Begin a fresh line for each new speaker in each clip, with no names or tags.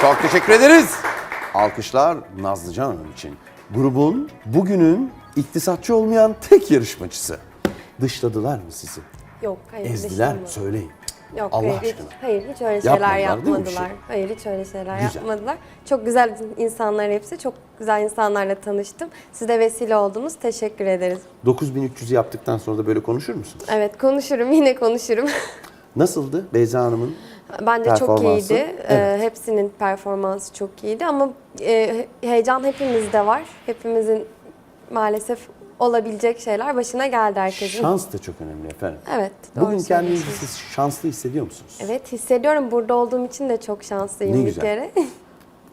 Çok teşekkür ederiz. Alkışlar Nazlıcan Hanım için. Grubun bugünün iktisatçı olmayan tek yarışmacısı. Dışladılar mı sizi?
Yok hayır.
Ezdiler mi? Söyleyin.
Yok
Allah
hayır, hiç,
aşkına.
hayır hiç öyle şeyler
Yapmadılar değil mi bir
yapmadılar.
şey?
Hayır hiç öyle şeyler
Güzel.
yapmadılar. Çok güzel insanlar hepsi. Çok güzel insanlarla tanıştım. Siz de vesile oldunuz. Teşekkür ederiz.
9300'ü yaptıktan sonra da böyle konuşur musunuz?
Evet konuşurum yine konuşurum.
Nasıldı Beyza Hanım'ın?
Bence çok
Performansı,
iyiydi.
evet.
Ee, hepsinin performansı çok iyiydi ama e, heyecan hepimizde var. Hepimizin maalesef olabilecek şeyler başına geldi herkesin.
Şans da çok önemli efendim.
Evet. doğru
Bugün kendinizi
söylüyorsunuz.
siz şanslı hissediyor musunuz?
Evet hissediyorum. Burada olduğum için de çok şanslıyım
Ne
bir
güzel.
kere.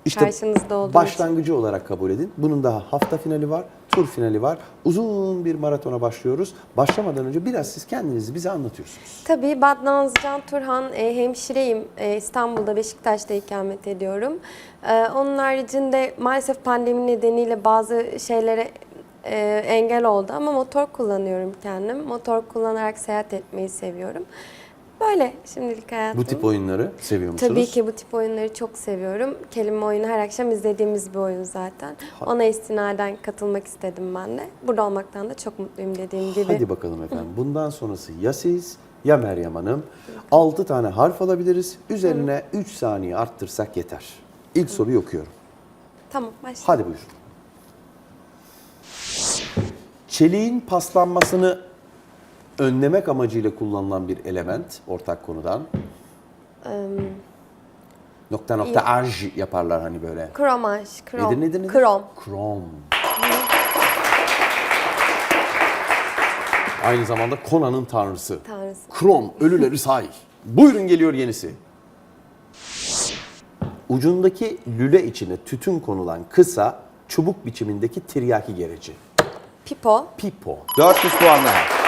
İşte
Karşınızda olduğum
başlangıcı olarak kabul edin. Bunun daha hafta finali var, tur finali var. Uzun bir maratona başlıyoruz. Başlamadan önce biraz siz kendinizi bize anlatıyorsunuz.
Tabii ben Nazcan Turhan, e, hemşireyim. E, İstanbul'da Beşiktaş'ta ikamet ediyorum. E, onun haricinde maalesef pandemi nedeniyle bazı şeylere e, engel oldu ama motor kullanıyorum kendim. Motor kullanarak seyahat etmeyi seviyorum. Böyle şimdilik hayatım.
Bu tip oyunları seviyor musunuz?
Tabii ki bu tip oyunları çok seviyorum. Kelime oyunu her akşam izlediğimiz bir oyun zaten. Ona istinaden katılmak istedim ben de. Burada olmaktan da çok mutluyum dediğim gibi.
Hadi bakalım efendim. Bundan sonrası ya siz ya Meryem Hanım. 6 tane harf alabiliriz. Üzerine 3 saniye arttırsak yeter. İlk soruyu okuyorum.
Tamam başla.
Hadi buyurun. Çeliğin paslanmasını önlemek amacıyla kullanılan bir element ortak konudan. Nokta nokta aj yaparlar hani böyle.
Kromaj, krom.
Nedir nedir nedir?
Krom.
Krom. Aynı zamanda Conan'ın tanrısı.
Tanrısı.
Krom, ölüleri say. Buyurun geliyor yenisi. Ucundaki lüle içine tütün konulan kısa, çubuk biçimindeki tiryaki gereci.
Pipo.
Pipo. 400 puan daha.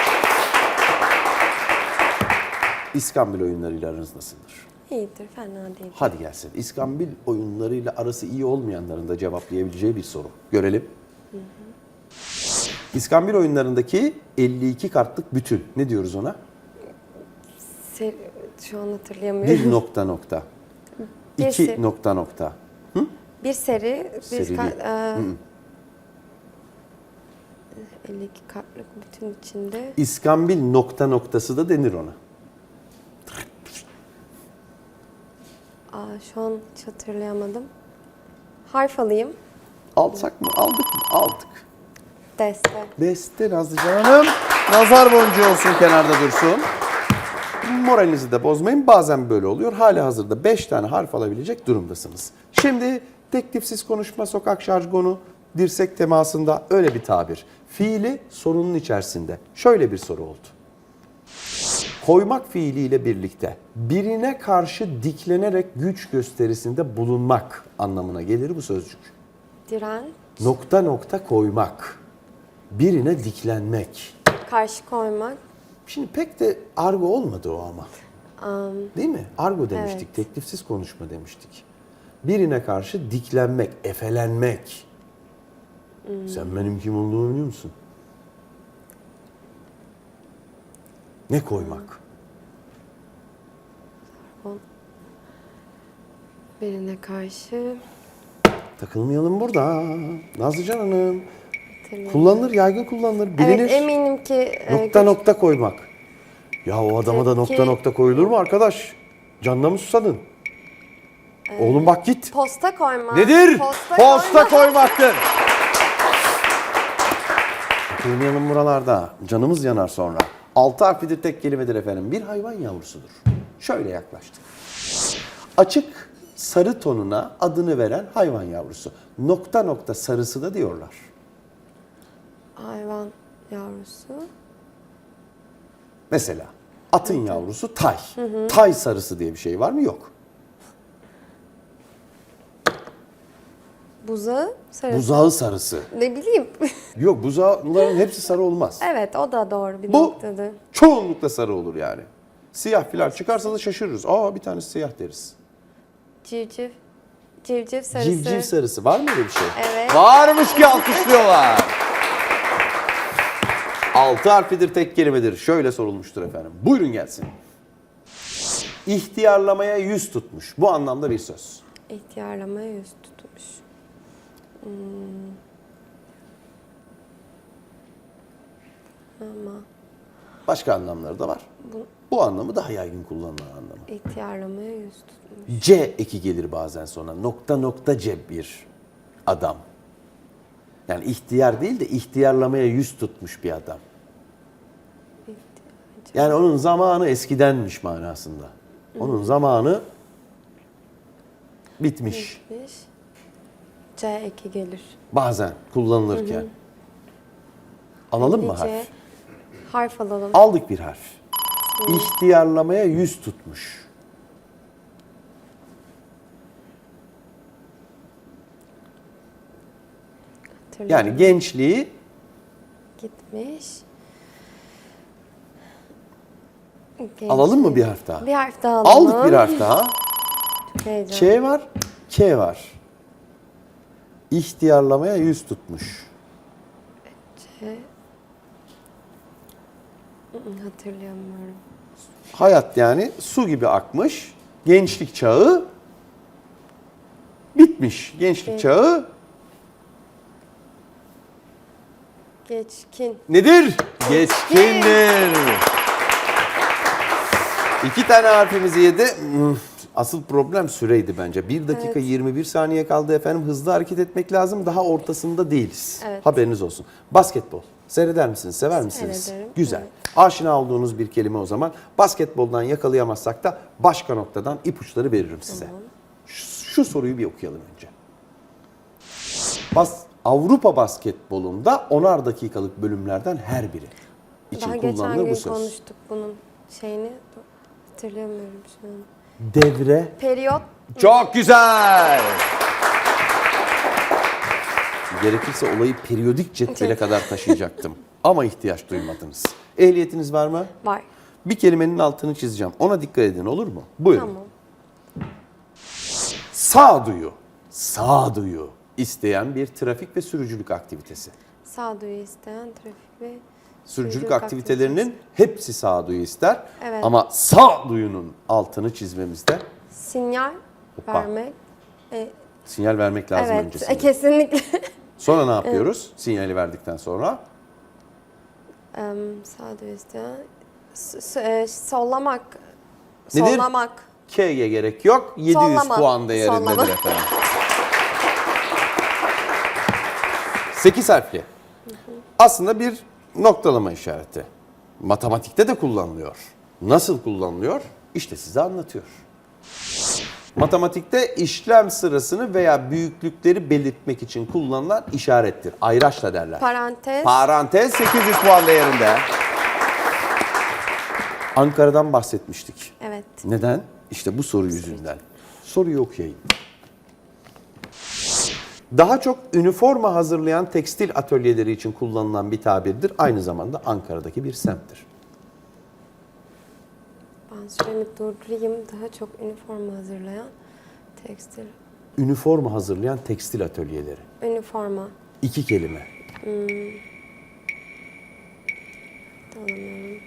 İskambil oyunlarıyla aranız nasıldır?
İyidir, fena değil.
Hadi gelsin. İskambil oyunlarıyla arası iyi olmayanların da cevaplayabileceği bir soru. Görelim. İskambil oyunlarındaki 52 kartlık bütün. Ne diyoruz ona?
Ser- şu an hatırlayamıyorum.
Bir nokta nokta.
Bir
İki
se-
nokta nokta.
Bir seri, bir
Seri
ka-
değil.
e, 52 kartlık bütün içinde.
İskambil nokta noktası da denir ona.
Şu an hiç hatırlayamadım. Harf alayım.
Alsak mı? Aldık mı? Aldık.
Deste.
Beste Nazlıcan Hanım. Nazar boncuğu olsun kenarda dursun. Moralinizi de bozmayın. Bazen böyle oluyor. Hali hazırda 5 tane harf alabilecek durumdasınız. Şimdi teklifsiz konuşma, sokak jargonu, dirsek temasında öyle bir tabir. Fiili sorunun içerisinde. Şöyle bir soru oldu. Koymak fiiliyle birlikte birine karşı diklenerek güç gösterisinde bulunmak anlamına gelir bu sözcük.
Diren.
Nokta nokta koymak. Birine diklenmek.
Karşı koymak.
Şimdi pek de argo olmadı o ama. Değil mi? Argo demiştik,
Evet.
teklifsiz konuşma demiştik. Birine karşı diklenmek, efelenmek. Sen benim kim olduğumu biliyor musun? Ne koymak?
Birine karşı.
Takılmayalım burada. Nazlıcan Hanım. Kullanılır, yaygın kullanılır, bilinir.
Evet eminim ki. e,
Nokta
güç-
nokta koymak. Ya o adama da nokta
Peki.
nokta koyulur mu arkadaş? Canına mı susadın? Oğlum bak git.
Posta koymak.
Nedir?
Posta, koymak.
koymaktır. Takılmayalım buralarda. Canımız yanar sonra. Altı harflidir tek kelimedir efendim. Bir hayvan yavrusudur. Şöyle yaklaştık. Açık sarı tonuna adını veren hayvan yavrusu. Nokta nokta sarısı da diyorlar.
Hayvan yavrusu.
Mesela atın yavrusu tay. Tay sarısı diye bir şey var mı? Yok.
Buzağı. Sarı.
Buzağı sarısı.
Ne bileyim.
Yok buzağların hepsi sarı olmaz.
evet o da doğru bir
Bu
noktadı.
çoğunlukla sarı olur yani. Siyah filan çıkarsa da şaşırırız. Aa bir tanesi siyah deriz.
Civciv. Civciv sarısı.
Civciv sarısı var mı öyle bir şey?
Evet.
Varmış ki alkışlıyorlar. Altı harfidir tek kelimedir. Şöyle sorulmuştur efendim. Buyurun gelsin. İhtiyarlamaya yüz tutmuş. Bu anlamda bir söz.
İhtiyarlamaya yüz tutmuş. Hmm. Ama
Başka anlamları da var.
bu
Bu anlamı daha yaygın kullanılan anlamı.
ihtiyarlamaya yüz tutmuş.
C eki gelir bazen sonra. Nokta nokta C bir adam. Yani ihtiyar değil de ihtiyarlamaya yüz tutmuş bir adam. Yani onun zamanı eskidenmiş manasında. Onun zamanı bitmiş.
Bitmiş. C eki gelir.
Bazen kullanılırken. Alalım mı harf?
harf alalım.
Aldık bir harf. İhtiyarlamaya yüz tutmuş.
Hatırlıyorum.
Yani gençliği
gitmiş.
alalım mı bir harf daha?
Bir harf daha alalım.
Aldık bir harf daha. Ç var, K var. İhtiyarlamaya yüz tutmuş.
Hı, Hatırlayamıyorum.
Hayat yani su gibi akmış. Gençlik çağı bitmiş. Gençlik
Evet.
çağı
Geçkin.
nedir? Geçkindir. İki tane harfimizi yedi. Asıl problem süreydi bence. 1 dakika
Evet.
21 saniye kaldı efendim. Hızlı hareket etmek lazım. Daha ortasında değiliz.
Evet.
Haberiniz olsun. Basketbol. Seyreder misiniz? Sever misiniz?
Seyrederim,
Güzel.
evet.
Aşina olduğunuz bir kelime o zaman. Basketboldan yakalayamazsak da başka noktadan ipuçları veririm size. Şu, şu soruyu bir okuyalım önce. Bas, Avrupa basketbolunda onar dakikalık bölümlerden her biri için
Daha geçen
kullanılır
gün
bu söz.
konuştuk bunun şeyini. Hatırlayamıyorum şu an.
Devre.
Periyot.
Çok güzel. Gerekirse olayı periyodik cetvele kadar taşıyacaktım. Ama ihtiyaç duymadınız. Ehliyetiniz var mı?
Var.
Bir kelimenin altını çizeceğim. Ona dikkat edin olur mu? Buyurun.
Tamam.
Sağduyu. Sağduyu isteyen bir trafik ve sürücülük aktivitesi.
Sağduyu isteyen trafik ve
Sürücülük aktivitelerinin hepsi sağduyu ister.
Evet.
Ama sağduyunun altını çizmemizde
Sinyal
Hoppa.
vermek. E,
sinyal vermek lazım
evet,
öncesinde.
e, kesinlikle.
Sonra ne yapıyoruz? Sinyali verdikten sonra
Em, Sağduyu s- e, sollamak.
Nedir?
Sollamak.
K'ye gerek yok. 700
Sollama.
puan değerindedir
Sollama.
efendim. 8 harfli. Aslında bir noktalama işareti. Matematikte de kullanılıyor. Nasıl kullanılıyor? İşte size anlatıyor. Matematikte işlem sırasını veya büyüklükleri belirtmek için kullanılan işarettir. Ayraçla derler.
Parantez.
Parantez 800 puan değerinde. Ankara'dan bahsetmiştik.
evet.
Neden? İşte bu soru yüzünden. Soruyu okuyayım. Daha çok üniforma hazırlayan tekstil atölyeleri için kullanılan bir tabirdir. Aynı zamanda Ankara'daki bir semttir.
Ben süremi durdurayım. Daha çok üniforma hazırlayan tekstil.
Üniforma hazırlayan tekstil atölyeleri.
Üniforma.
İki kelime.
Tanımıyorum.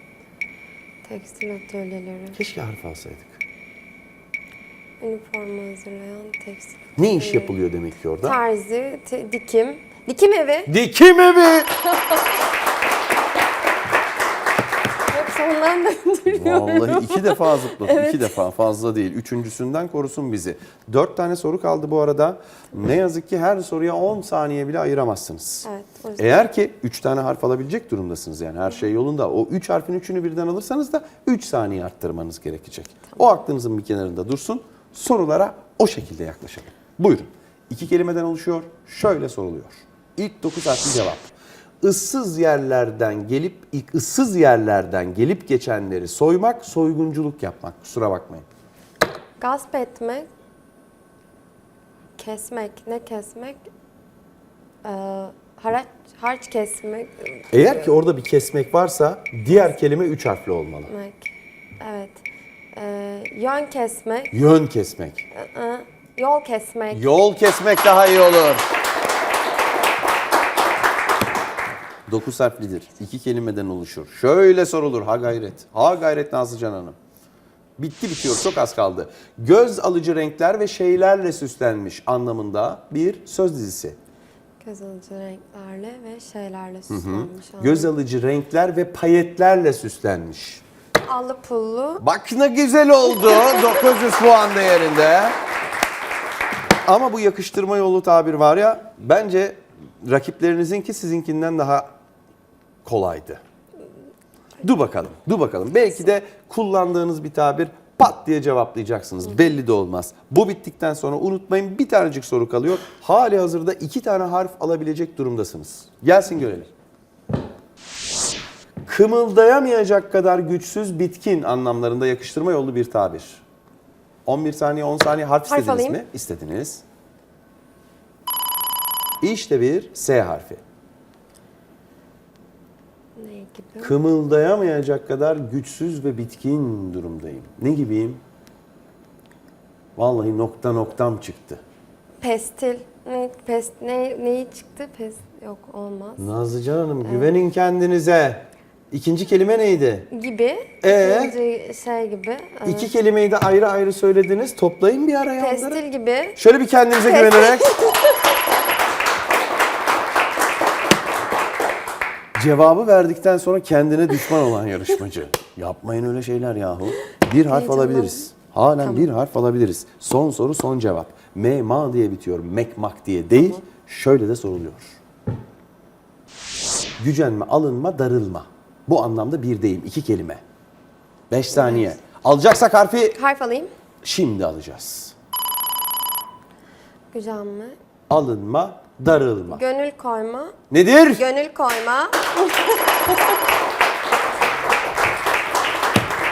Tekstil atölyeleri.
Keşke harf alsaydık.
Üniforma hazırlayan tekstil.
Ne iş yapılıyor demek ki orada?
Terzi, te- dikim. Dikim evi.
Dikim evi.
Hep sondan döndürüyorum.
Vallahi iki defa zıpladım. iki defa fazla değil. Üçüncüsünden korusun bizi. Dört tane soru kaldı bu arada. Ne yazık ki her soruya 10 saniye bile ayıramazsınız.
Evet, o yüzden.
Eğer ki 3 tane harf alabilecek durumdasınız yani her şey yolunda. O 3 harfin 3'ünü birden alırsanız da 3 saniye arttırmanız gerekecek. O aklınızın bir kenarında dursun. Sorulara o şekilde yaklaşalım. Buyurun. İki kelimeden oluşuyor. Şöyle soruluyor. İlk 9 harfli cevap. Issız yerlerden gelip ilk ıssız yerlerden gelip geçenleri soymak, soygunculuk yapmak. Kusura bakmayın.
Gasp etmek. Kesmek. Ne kesmek? Ee, haraç, harç kesmek.
Eğer ki orada bir kesmek varsa diğer kelime 3 harfli olmalı.
Kesmek. Evet. Ee, yön kesmek.
Yön kesmek.
Aa, Yol kesmek.
Yol kesmek daha iyi olur. Dokuz harflidir. İki kelimeden oluşur. Şöyle sorulur. Ha gayret. Ha gayret Nazlıcan Hanım. Bitti bitiyor çok az kaldı. Göz alıcı renkler ve şeylerle süslenmiş anlamında bir söz dizisi.
Göz alıcı renklerle ve şeylerle süslenmiş.
Göz alıcı renkler ve payetlerle süslenmiş.
Allı pullu.
Bak ne güzel oldu. 900 puan değerinde. Ama bu yakıştırma yolu tabir var ya bence rakiplerinizin sizinkinden daha kolaydı. Dur bakalım, dur bakalım. Belki de kullandığınız bir tabir pat diye cevaplayacaksınız. Belli de olmaz. Bu bittikten sonra unutmayın bir tanecik soru kalıyor. Hali hazırda iki tane harf alabilecek durumdasınız. Gelsin görelim. Kımıldayamayacak kadar güçsüz bitkin anlamlarında yakıştırma yolu bir tabir. 11 saniye 10 saniye harf,
Harf
istediniz
alayım.
mi? İstediniz. İşte bir S harfi.
Ne gibi?
Kımıldayamayacak kadar güçsüz ve bitkin durumdayım. Ne gibiyim? Vallahi nokta noktam çıktı.
Pestil. Ne, pest, ne, neyi çıktı? Pes, yok olmaz.
Nazlıcan Hanım güvenin kendinize. İkinci kelime neydi?
Gibi.
Ee?
İkinci şey gibi. evet.
İki kelimeyi de ayrı ayrı söylediniz. Toplayın bir araya onları.
Pestil gibi.
Şöyle bir kendinize
Pestil.
güvenerek. Cevabı verdikten sonra kendine düşman olan yarışmacı. Yapmayın öyle şeyler yahu. Bir harf
Heyecanlandım.
alabiliriz. Halen
Tamam.
bir harf alabiliriz. Son soru son cevap. Me ma diye bitiyor. Mek mak diye değil. Şöyle de soruluyor. Gücenme, alınma, darılma. Bu anlamda bir deyim. iki kelime. Beş saniye. Alacaksak harfi
Harf alayım.
şimdi alacağız.
Güzel mi?
Alınma, darılma.
Gönül koyma.
Nedir?
Gönül koyma.